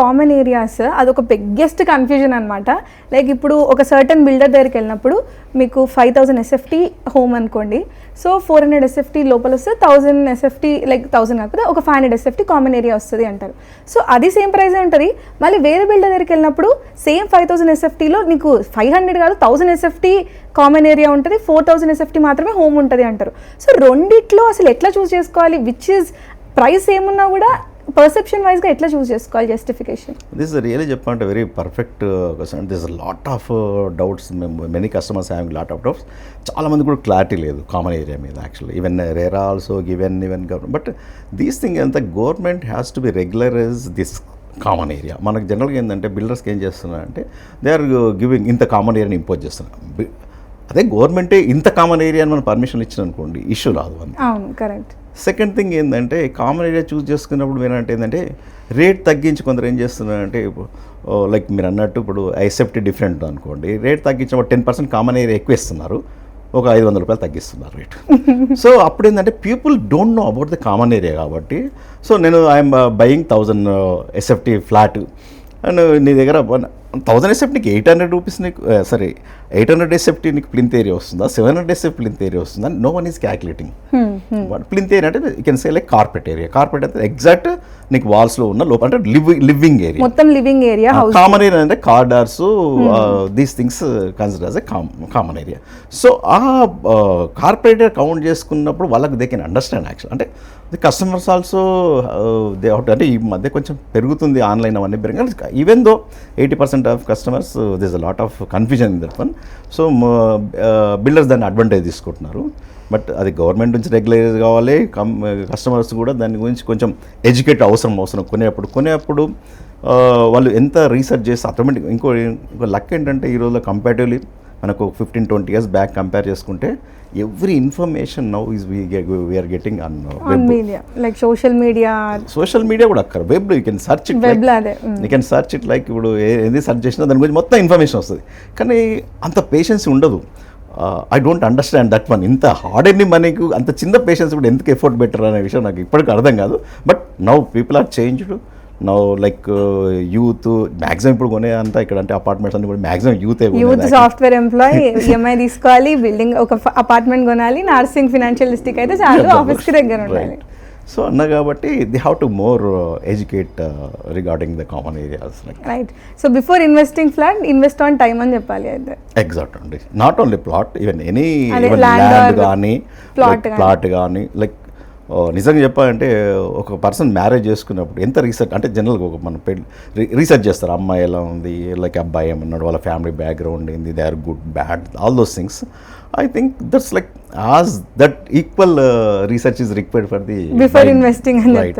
Common areas అదొక biggest confusion అనమాట like ఇప్పుడు ఒక సర్టన్ బిల్డర్ దగ్గరికి వెళ్ళినప్పుడు మీకు ఫైవ్ థౌసండ్ ఎస్ఎఫ్టీ హోమ్ అనుకోండి. సో ఫోర్ హండ్రెడ్ ఎస్ఎఫ్టీ లోపల వస్తే థౌజండ్ ఎస్ఎఫ్టీ లైక్ థౌసండ్ కాకపోతే ఒక five hundred SFT common area వస్తుంది అంటారు. సో అది సేమ్ ప్రైస్ ఉంటుంది. మళ్ళీ వేరే బిల్డర్ దగ్గరికి వెళ్ళినప్పుడు సేమ్ ఫైవ్ థౌసండ్ ఎస్ఎఫ్టీలో నీకు ఫైవ్ హండ్రెడ్ కాదు థౌసండ్ ఎస్ఎఫ్టీ కామన్ ఏరియా ఉంటుంది ఫోర్ థౌసండ్ ఎస్ఎఫ్టీ మాత్రమే హోమ్ ఉంటుంది అంటారు. సో రెండిట్లో అసలు ఎట్లా చూస్ చేసుకోవాలి? విచ్ ఇస్ ప్రైస్ ఏమున్నా కూడా పర్సెప్షన్ వైజ్గా ఎట్లా చూస్ చేసుకోవాలి జస్టిఫికేషన్ దిస్ రియలీ చెప్పాలంటే very perfect question this lot of doubts many customers having lot of doubts చాలా మంది కూడా క్లారిటీ లేదు కామన్ ఏరియా మీద actually even rare also given even government but these thing ఎంత government has to be regularize this common area మనకు జనరల్గా ఏంటంటే బిల్డర్స్కి ఏం చేస్తున్నారంటే దే ఆర్ గివింగ్ ఇంత కామన్ ఏరియాని ఇంపోజ్ చేస్తున్నారు. అదే గవర్నమెంటే ఇంత కామన్ ఏరియా అని మనం పర్మిషన్ ఇచ్చిన అనుకోండి ఇష్యూ రాదు అని అవును కరెక్ట్ సెకండ్ థింగ్ ఏంటంటే కామన్ ఏరియా చూస్ చేసుకున్నప్పుడు ఏంటంటే ఏంటంటే రేట్ తగ్గించి కొందరు ఏం చేస్తున్నారంటే లైక్ మీరు అన్నట్టు ఇప్పుడు ఐసెఫ్టీ డిఫరెంట్ అనుకోండి రేట్ తగ్గించినప్పుడు టెన్ పర్సెంట్ కామన్ ఏరియా ఎక్కువ ఇస్తున్నారు ఒక ఐదు వందల రూపాయలు తగ్గిస్తున్నారు రేట్ సో అప్పుడు ఏంటంటే people don't know about the common area కాబట్టి సో నేను I'm buying thousand SFT flat and నీ దగ్గర థౌజండ్ ఎస్ఎఫ్టీ నీకు ఎయిట్ హండ్రెడ్ రూపీస్ నీకు సారీ ఎయిట్ హండ్రెడ్ ఎస్ఎఫ్టీ నీకు ప్లింత్ ఏరియా వస్తుందా? Seven hundred SF plinth area వస్తుందా? No one is calculating plinth area అంటే you can say like carpet area carpet అంటే exact నీకు వాల్స్లో ఉన్న లోపల అంటే లివింగ్ లివింగ్ ఏరియా మొత్తం లివింగ్ ఏరియా కామన్ ఏరియా అంటే corridors these things consider as a common area so ఆ కార్పొరేటర్ కౌంట్ చేసుకున్నప్పుడు వాళ్ళకి దే కెన్ అండర్స్టాండ్ యాక్చువల్ అంటే ది కస్టమర్స్ ఆల్సో దే అంటే ఈ మధ్య కొంచెం పెరుగుతుంది ఆన్లైన్ అవన్నీ పెరిగి even though eighty percent of customers this a lot of confusion in that one so builders దాన్ని అడ్వాంటేజ్ తీసుకుంటున్నారు. బట్ అది గవర్నమెంట్ నుంచి రెగ్యులైజ్ కావాలి. కం uh, కస్టమర్స్ కూడా దాని గురించి కొంచెం ఎడ్యుకేట్ అవసరం అవసరం. కొనేప్పుడు కొనేప్పుడు uh, వాళ్ళు ఎంత రీసెర్చ్ చేస్తే ఆటోమేటిక్ ఇంకో ఇంకో లక్ ఏంటంటే ఈ రోజులో కంపారిటివ్లీ మనకు fifteen twenty years back compare చేసుకుంటే every information now is we are getting on like social media social media కూడా అక్కడ web you can search it. You can search it like ఇప్పుడు ఏ- ఏది సర్చ్ చేసినా దాని గురించి మొత్తం ఇన్ఫర్మేషన్ వస్తుంది. కానీ అంత పేషెన్స్ ఉండదు. I don't understand that one ఇంత హార్డ్ ఎన్ని మనీకు అంత చిన్న పేషెన్స్ కూడా ఎందుకు ఎఫర్ట్ బెటర్ అనే విషయం నాకు ఇప్పటికీ అర్థం కాదు. But now people are changed now like youth maximum ఇప్పుడు కొనే అంతా ఇక్కడ అంటే అపార్ట్మెంట్స్ అన్ని కూడా maximum youth youth software employ EMI తీసుకోవాలి బిల్డింగ్ ఒక అపార్ట్మెంట్ కొనాలి నార్సింగ్ ఫినాన్షియల్ డిస్ట్రిక్ట్ అయితే చాలు ఆఫీస్కి దగ్గర ఉండాలి. సో అన్న కాబట్టి the have to more educate regarding the common areas right so before investing flat invest on time అని చెప్పాలి అయితే. ఎగ్జాక్ట్ అండి not only plot even any land కానీ. ప్లాట్ కానీ లైక్ నిజంగా చెప్పాలంటే ఒక పర్సన్ మ్యారేజ్ చేసుకున్నప్పుడు ఎంత రీసెర్చ్ అంటే జనరల్గా ఒక మన పెళ్ళి రీసెర్చ్ చేస్తారు అమ్మాయి ఎలా ఉంది లైక్ అబ్బాయి ఏమన్నాడు వాళ్ళ ఫ్యామిలీ బ్యాక్గ్రౌండ్ ఏంది they are good bad all those things. I think that's like as that equal research is required for the before investing చెప్తారు.